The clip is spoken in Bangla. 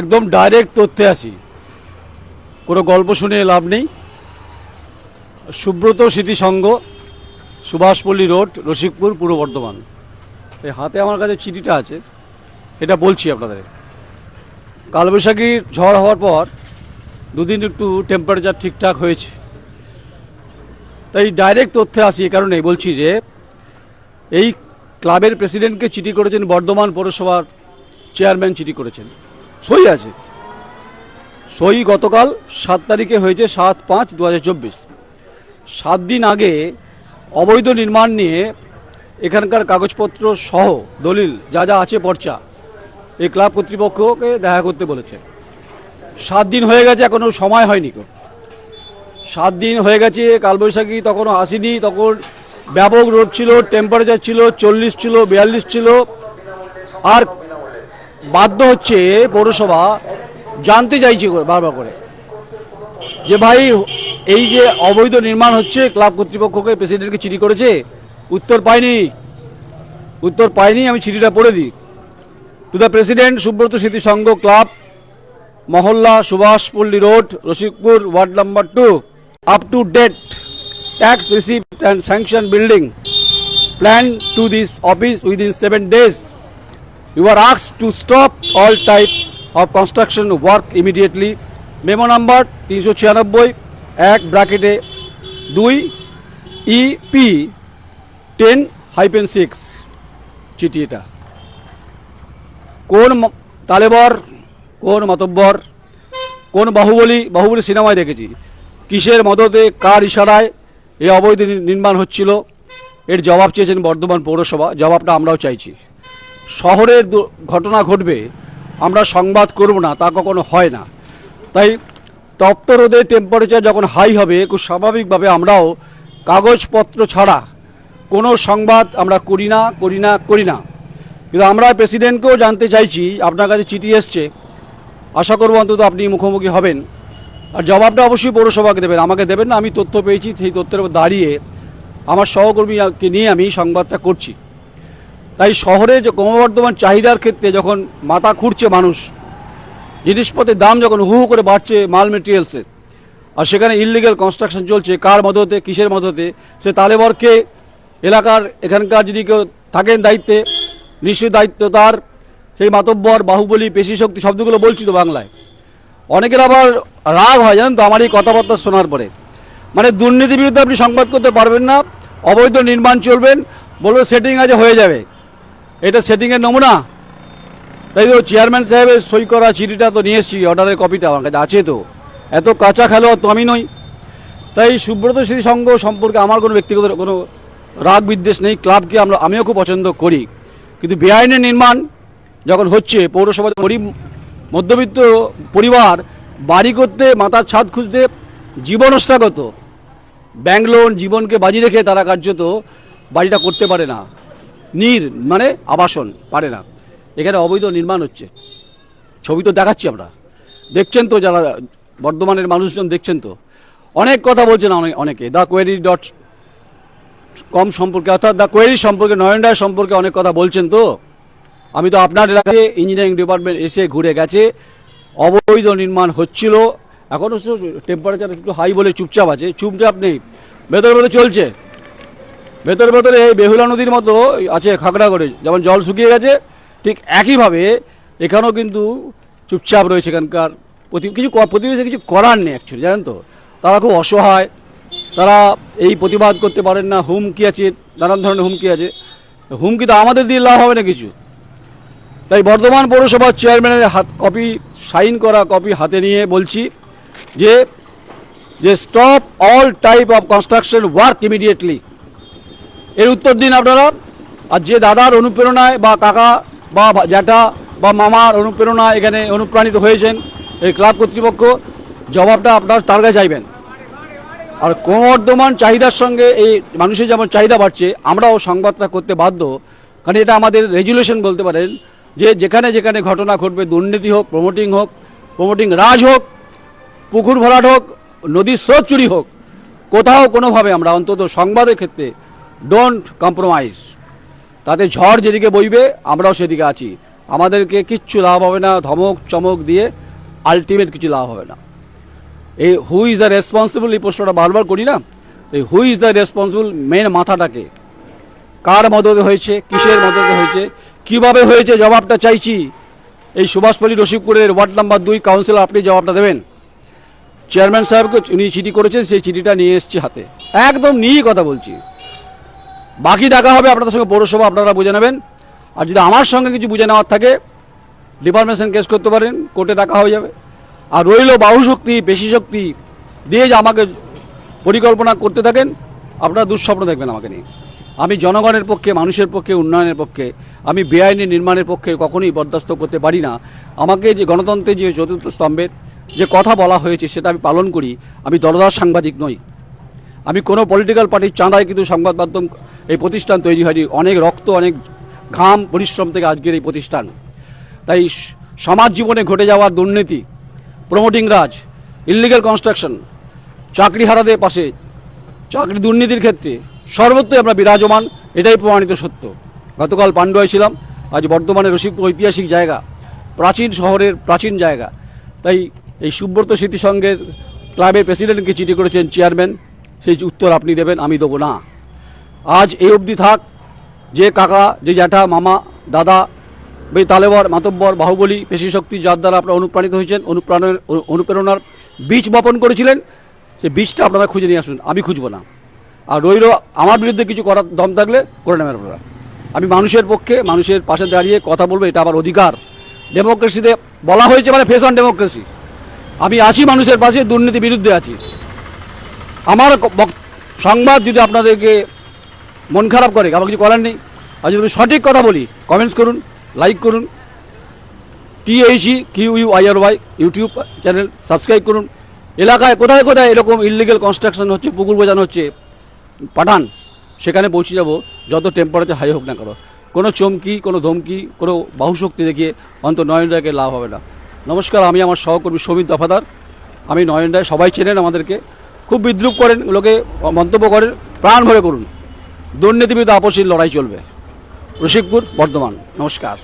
একদম ডাইরেক্ট তথ্যে আসি কোনো গল্প শুনে লাভ নেই। সুব্রত স্মৃতি সংঘ সুভাষপল্লী রোড, রসিকপুর, পূর্ব বর্ধমান। এই হাতে আমার কাছে চিঠিটা আছে, এটা বলছি আপনাদের। কালবৈশাখীর ঝড় হওয়ার পর দুদিন একটু টেম্পারেচার ঠিকঠাক হয়েছে। তাই ডাইরেক্ট তথ্যে আসি এ কারণে বলছি যে, এই ক্লাবের প্রেসিডেন্টকে চিঠি করেছেন বর্ধমান পৌরসভার চেয়ারম্যান চিঠি করেছেন। সই আছে। সই গতকাল সাত তারিখে হয়েছে সাত পাঁচ দু সাত দিন আগে অবৈধ নির্মাণ নিয়ে এখানকার কাগজপত্র সহ দলিল যা যা আছে পর্চা এই ক্লাব কর্তৃপক্ষকে দেখা করতে বলেছে। সাত দিন হয়ে গেছে, এখনও সময় হয়নি কো সাত দিন হয়ে গেছে, কালবৈশাখী তখনও আসেনি, তখন ব্যাপক রোড ছিল টেম্পারেচার ছিল, চল্লিশ ছিল, বিয়াল্লিশ ছিল। আর বাধ্য হচ্ছে পৌরসভা জানতে চাইছে বারবার করে। যে ভাই, এই যে অবৈধ নির্মাণ হচ্ছে, ক্লাব কর্তৃপক্ষকে প্রেসিডেন্টকে চিঠি করেছে, উত্তর পাইনি। উত্তর পাইনি, আমি চিঠিটা পড়ে দিই। টু দ্য প্রেসিডেন্ট সুব্রত স্মৃতি সংঘ club, Mohalla Subhashpalli road, Rasikpur, ward number two up to date tax receipt and sanction building plan to this office within seven days You are asked to stop all type of construction work immediately. Number তিনশো ছিয়ানব্বই এক ব্র্যাকেটে দুই ইপি টেন হাইপেন সিক্স চিঠি এটা। কোন তালেবর, কোন মাতব্বর, কোন বাহুবলী বাহুবলী সিনেমায় দেখেছি। কিসের মদতে, কার ইশারায় এই অবৈধ নির্মাণ হচ্ছিল? এর জবাব চেয়েছেন বর্ধমান পৌরসভা। জবাবটা আমরাও চাইছি। শহরে দু- ঘটনা ঘটবে, আমরা সংবাদ করব না, তা কখনো হয় না। তাই তপ্ত রোদে টেম্পারেচার যখন হাই হবে, খুব স্বাভাবিকভাবে আমরাও কাগজপত্র ছাড়া কোনো সংবাদ আমরা করি না করি না করি না। কিন্তু আমরা প্রেসিডেন্টকেও জানতে চাইছি, আপনার কাছে চিঠি এসছে। আশা করব অন্তত আপনি মুখোমুখি হবেন। আর জবাবটা অবশ্যই পৌরসভাকে দেবেন। আমাকে দেবেন না, আমি তথ্য পেয়েছি, সেই তথ্যের উপর দাঁড়িয়ে আমার সহকর্মীকে নিয়ে আমি সংবাদটা করছি। তাই শহরে যে ক্রমবর্ধমান চাহিদার ক্ষেত্রে যখন মাথা খুঁড়ছে মানুষ, জিনিসপত্রের দাম যখন হু হু করে বাড়ছে মাল মেটেরিয়ালসের আর সেখানে ইললিগাল কনস্ট্রাকশন চলছে, কার মদতে, কিসের মদতে, সে তালেবরকে এলাকার এখানকার যদি কেউ থাকেন দায়িত্বে, নিশ্চয়ই দায়িত্ব তার, সেই মাতব্বর, বাহুবলী পেশি শক্তি শব্দগুলো বলছি তো বাংলায়। অনেকের আবার রাগ হয়, জানেন তো, আমার এই কথাবার্তা শোনার পরে। মানে দুর্নীতির বিরুদ্ধে আপনি সংবাদ করতে পারবেন না, অবৈধ নির্মাণ চলবেন বলবে সেটিং আছে হয়ে যাবে। এটা সেটিংয়ের নমুনা। তাই তো চেয়ারম্যান সাহেবের সই করা চিঠিটা তো নিয়ে এসেছি অর্ডারের কপিটা আমার কাছে আছে তো। এত কাঁচা খেলোয়াড় তো আমি নই। তাই সুব্রত স্মৃতি সংঘ সম্পর্কে আমার কোনো ব্যক্তিগত কোনো রাগ বিদ্বেষ নেই, ক্লাবকে আমরা, আমিও খুব পছন্দ করি। কিন্তু বেআইনের নির্মাণ যখন হচ্ছে, পৌরসভা গরিব, মধ্যবিত্ত পরিবার বাড়ি করতে, মাথার ছাদ খুঁজতে জীবনস্থাগত ব্যাংক লোন জীবনকে বাজি রেখে তারা কার্যত বাড়িটা করতে পারে না। নির মানে আবাসন, পারে না। এখানে অবৈধ নির্মাণ হচ্ছে। ছবি তো দেখাচ্ছি আমরা। দেখছেন তো যারা বর্ধমানের মানুষজন দেখছেন তো? অনেক কথা বলছেন অনেক। দ্য কোয়েরি ডট কম সম্পর্কে, অর্থাৎ দ্য কোয়েরি সম্পর্কে নয়ন রায় সম্পর্কে অনেক কথা বলছেন তো? আমি তো আপনার এলাকায় ইঞ্জিনিয়ারিং ডিপার্টমেন্ট এসে ঘুরে গেছে। অবৈধ নির্মাণ হচ্ছিল। এখন টেম্পারেচার একটু হাই বলে চুপচাপ আছে। চুপচাপ নেই। ভেতরে ভেতরে চলছে। ভেতরে ভেতরে এই বেহুলা নদীর মতো আছে খাগড়া করে, যেমন জল শুকিয়ে গেছে, ঠিক একইভাবে এখানেও কিন্তু চুপচাপ রয়েছে এখানকার প্রতি- কিছু প্রতিবেশী কিছু করার নেই অ্যাকচুয়ালি জানেন তো? তারা খুব অসহায়, তারা এই প্রতিবাদ করতে পারেন না, হুমকি আছে, নানান ধরনের হুমকি আছে। হুমকি তো আমাদের দিয়ে লাভ হবে না কিছু। তাই বর্ধমান পৌরসভার চেয়ারম্যানের হাত, কপি সাইন করা, কপি হাতে নিয়ে বলছি যে যে stop all type of construction work immediately এর উত্তর দিন আপনারা। আর যে দাদার অনুপ্রেরণায় বা কাকা বা জ্যাঠা বা মামার অনুপ্রেরণায় এখানে অনুপ্রাণিত হয়েছেন এই ক্লাব কর্তৃপক্ষ, জবাবটা আপনার তার কাছে চাইবেন। আর ক্রমবর্ধমান চাহিদার সঙ্গে এই মানুষের যেমন চাহিদা বাড়ছে, আমরাও সংবাদটা করতে বাধ্য। কারণ এটা আমাদের রেজুলেশন বলতে পারেন যে যেখানে যেখানে ঘটনা ঘটবে, দুর্নীতি হোক প্রমোটিং হোক প্রমোটিং রাজ হোক, পুকুর ভরাট হোক, নদীর স্রোত চুরি হোক, কোথাও কোনোভাবে আমরা অন্তত সংবাদের ক্ষেত্রে ডোন্ট কম্প্রোমাইজ তাতে ঝড় যেদিকে বইবে, আমরাও সেদিকে আছি। আমাদেরকে কিচ্ছু লাভ হবে না, ধমক, চমক দিয়ে আলটিমেট কিছু লাভ হবে না। এই হু ইজ দ্য রেসপন্সিবল এই প্রশ্নটা বারবার করি না? এই who is the responsible men মাথাটাকে। কার মদতে হয়েছে, কিসের মদতে হয়েছে, কীভাবে হয়েছে, জবাবটা চাইছি। এই সুভাষপল্লী রসিকপুরের ওয়ার্ড নাম্বার দুই কাউন্সিলর, আপনি জবাবটা দেবেন। চেয়ারম্যান সাহেবকে উনি চিঠি করেছেন, সেই চিঠিটা নিয়ে এসছি হাতে। একদম নিয়েই কথা বলছি। বাকি টাকা হবে আপনাদের সঙ্গে পৌরসভা, আপনারা বুঝে নেবেন। আর যদি আমার সঙ্গে কিছু বুঝে নেওয়ার থাকে ডিপার্টমেন্টেশন কেস করতে পারেন কোর্টে দেখা হয়ে যাবে। আর রইল বাহু শক্তি, পেশি শক্তি দিয়ে যে আমাকে পরিকল্পনা করতে থাকেন, আপনারা দুঃস্বপ্ন দেখবেন আমাকে নিয়ে। আমি জনগণের পক্ষে, মানুষের পক্ষে, উন্নয়নের পক্ষে, আমি বেআইনি নির্মাণের পক্ষে কখনোই বরদাস্ত করতে পারি না। আমাকে যে গণতন্ত্রের যে চতুর্থ স্তম্ভের যে কথা বলা হয়েছে, সেটা আমি পালন করি। আমি দরদার সাংবাদিক নই। আমি কোনো পলিটিক্যাল পার্টির চাঁদায় কিন্তু সংবাদ মাধ্যম এই প্রতিষ্ঠান তৈরি হয়নি। অনেক রক্ত, অনেক ঘাম, পরিশ্রম থেকে আজকের এই প্রতিষ্ঠান। তাই সমাজ জীবনে ঘটে যাওয়া দুর্নীতি প্রমোটিং রাজ ইলিগাল কনস্ট্রাকশন চাকরিহারাদের পাশে, চাকরি দুর্নীতির ক্ষেত্রে সর্বত্রই আমরা বিরাজমান, এটাই প্রমাণিত সত্য। গতকাল পাণ্ডুয়ায় ছিলাম, আজ বর্ধমানে রসিকপুর ঐতিহাসিক জায়গা, প্রাচীন শহরের প্রাচীন জায়গা। তাই এই সুব্রত স্মৃতিসংঘের ক্লাবের প্রেসিডেন্টকে চিঠি করেছেন চেয়ারম্যান, সেই উত্তর আপনি দেবেন, আমি দেবো না। আজ এই অবধি থাক। যে কাকা, যে জ্যাঠা, মামা, দাদা, বে তালেবর, মাতব্বর, বাহুবলী, পেশি শক্তি যার দ্বারা আপনারা অনুপ্রাণিত হয়েছেন, অনুপ্রাণের অনুপ্রেরণার বীজ বপন করেছিলেন, সে বীজটা আপনারা খুঁজে নিয়ে আসুন, আমি খুঁজব না। আর রইল, আমার বিরুদ্ধে কিছু করার দম থাকলে করে নেবেন আপনারা। আমি মানুষের পক্ষে, মানুষের পাশে দাঁড়িয়ে কথা বলব, এটা আমার অধিকার। ডেমোক্রেসিতে বলা হয়েছে মানে ফেস অন ডেমোক্রেসি। আমি আছি মানুষের পাশে দুর্নীতি বিরুদ্ধে আছি। আমার সংবাদ যদি আপনাদেরকে মন খারাপ করে আমার কিছু করার নেই। আর যদি আমি সঠিক কথা বলি কমেন্টস করুন লাইক করুন। T H E Q U I R Y YouTube channel subscribe করুন। এলাকায় কোথায় কোথায় এরকম ইলিগেল কনস্ট্রাকশন হচ্ছে, পুকুর বোঝানো হচ্ছে, পাঠান। সেখানে পৌঁছে যাব, যত টেম্পারেচার হাই হোক না কেন। কোনো চমকি, কোনো ধমকি, কোনো বাহুশক্তি দেখিয়ে অন্ত নয়ন রায়কে লাভ হবে না। নমস্কার, আমি আমার সহকর্মী সমিত দফাদার। আমি নয়ন রায় সবাই চেনেন আমাদেরকে। খুব বিদ্রুপ করেন লোকে মন্তব্য করেন, প্রাণ ভরে করুন। দুর্নীতি বিরুদ্ধে আপসীর লড়াই চলবে। রসিকপুর বর্ধমান। নমস্কার।